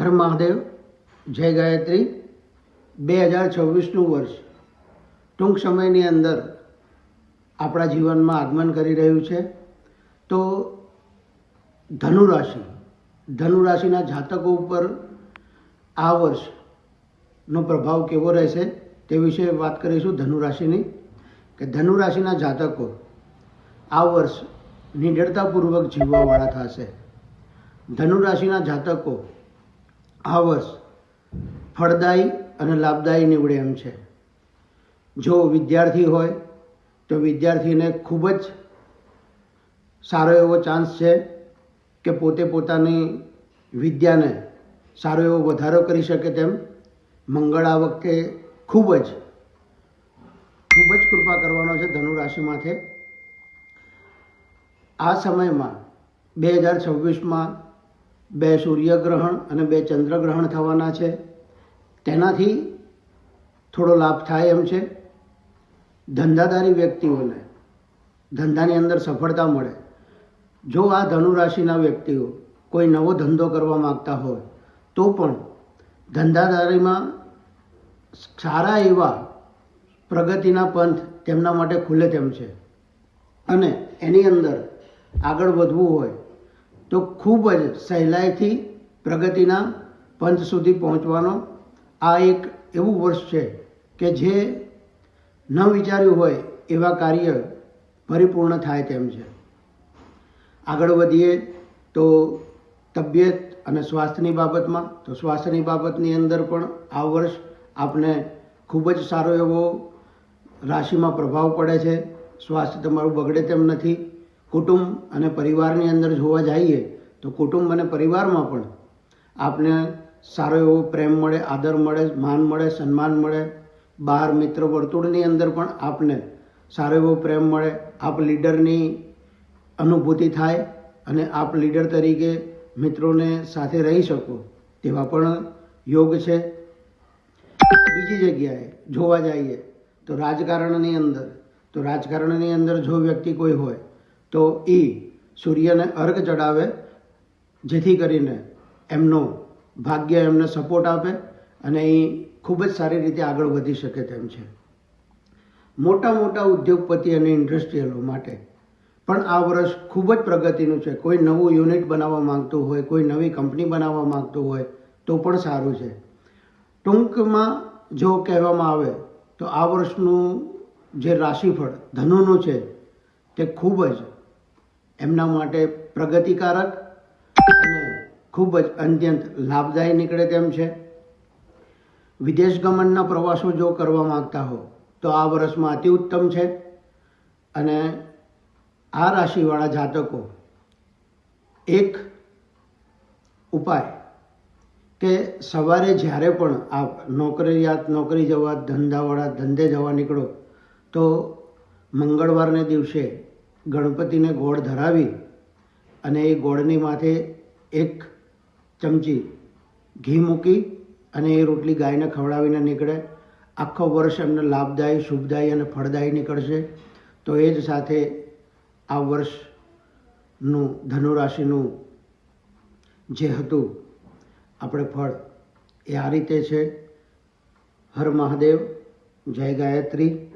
હર મહાદેવ જય ગાયત્રી, બે હજાર છવ્વીસનું વર્ષ. ટૂંક સમયની અંદર આપણા જીવનમાં આગમન કરી રહ્યું છે. તો ધનુ રાશિ ધનુ રાશિના જાતકો ઉપર આ વર્ષનો પ્રભાવ કેવો રહેશે તે વિશે વાત કરીશું ધનુ રાશિની કે ધનુરાશિના જાતકો આ વર્ષ નિડરતાપૂર્વક જીવવાવાળા થશે. ધનુરાશિના જાતકો આ વર્ષ ફળદાયી અને લાભદાયી નીવડે એમ છે. જો વિદ્યાર્થી હોય, તો વિદ્યાર્થીને ખૂબ જ સારો એવો ચાન્સ છે કે પોતે પોતાની વિદ્યાને સારો એવો વધારો કરી શકે તેમ. મંગળ આ વખતે ખૂબ જ ખૂબ જ કૃપા કરવાનો છે ધનુરાશિ માથે. આ સમયમાં બે હજાર છવ્વીસમાં બે સૂર્યગ્રહણ અને બે ચંદ્રગ્રહણ થવાના છે. તેનાથી થોડો લાભ થાય એમ છે. ધંધાદારી વ્યક્તિઓને, ધંધાની અંદર સફળતા મળે. જો આ ધનુરાશિના વ્યક્તિઓ કોઈ નવો ધંધો કરવા માગતા હોય, તો પણ ધંધાદારીમાં સારા એવા પ્રગતિના પંથ તેમના માટે ખુલે તેમ છે. અને એની અંદર આગળ વધવું હોય તો ખૂબ જ સહેલાઈથી પ્રગતિના પંથ સુધી પહોંચવાનો આ એક એવું વર્ષ છે કે જે ન વિચાર્યું હોય એવા કાર્ય પરિપૂર્ણ થાય તેમ છે. આગળ વધીએ તો તબિયત અને સ્વાસ્થ્યની બાબતમાં, તો સ્વાસ્થ્યની બાબતની અંદર પણ આ વર્ષ આપને ખૂબ જ સારો એવો રાશિમાં પ્રભાવ પડે છે. સ્વાસ્થ્ય તમારું બગડે તેમ નથી. કુટુંબ અને પરિવારની અંદર જોવા જઈએ તો કુટુંબ અને પરિવારમાં પણ આપને સારો એવો પ્રેમ મળે, આદર મળે, માન મળે, સન્માન મળે. બહાર મિત્ર વર્તુળની અંદર પણ આપને સારો એવો પ્રેમ મળે. આપ લીડરની અનુભૂતિ થાય અને આપ લીડર તરીકે મિત્રોને સાથે રહી શકો તેવા પણ યોગ છે. બીજી જગ્યાએ જોવા જઈએ તો રાજકારણની અંદર, તો રાજકારણની અંદર જો વ્યક્તિ કોઈ હોય તો એ સૂર્યને અર્ઘ ચડાવે, જેથી કરીને એમનો ભાગ્ય એમને સપોર્ટ આપે અને એ ખૂબ જ સારી રીતે આગળ વધી શકે તેમ છે. મોટા મોટા ઉદ્યોગપતિ અને ઇન્ડસ્ટ્રીયલો માટે પણ આ વર્ષ ખૂબ જ પ્રગતિનું છે. કોઈ નવું યુનિટ બનાવવા માંગતું હોય, કોઈ નવી કંપની બનાવવા માંગતું હોય તો પણ સારું છે. ટૂંકમાં જો કહેવામાં આવે તો આ વર્ષનું જે રાશિફળ ધનુનું છે તે ખૂબ જ એમના માટે પ્રગતિકારક અને ખૂબ જ અત્યંત લાભદાયી નીકળે તેમ છે. વિદેશ ગમનના પ્રવાસો જો કરવા માંગતા હો, તો આ વર્ષમાં અતિ ઉત્તમ છે અને આ રાશિવાળા જાતકો એક ઉપાય કે સવારે જ્યારે પણ આપ નોકરિયાત નોકરી જવા ધંધાવાળા ધંધે જવા નીકળો, તો મંગળવારને દિવસે ગણપતિને ગોળ ધરાવી અને એ ગોળની માથે એક ચમચી ઘી મૂકી અને એ રોટલી ગાયને ખવડાવીને નીકળે. આખો વર્ષ એમને લાભદાયી, શુભદાયી અને ફળદાયી નીકળશે. તો એ જ સાથે આ વર્ષનું ધનુરાશિનું જે હતું, આપણે ફળ એ આ રીતે છે. હર મહાદેવ, જય ગાયત્રી.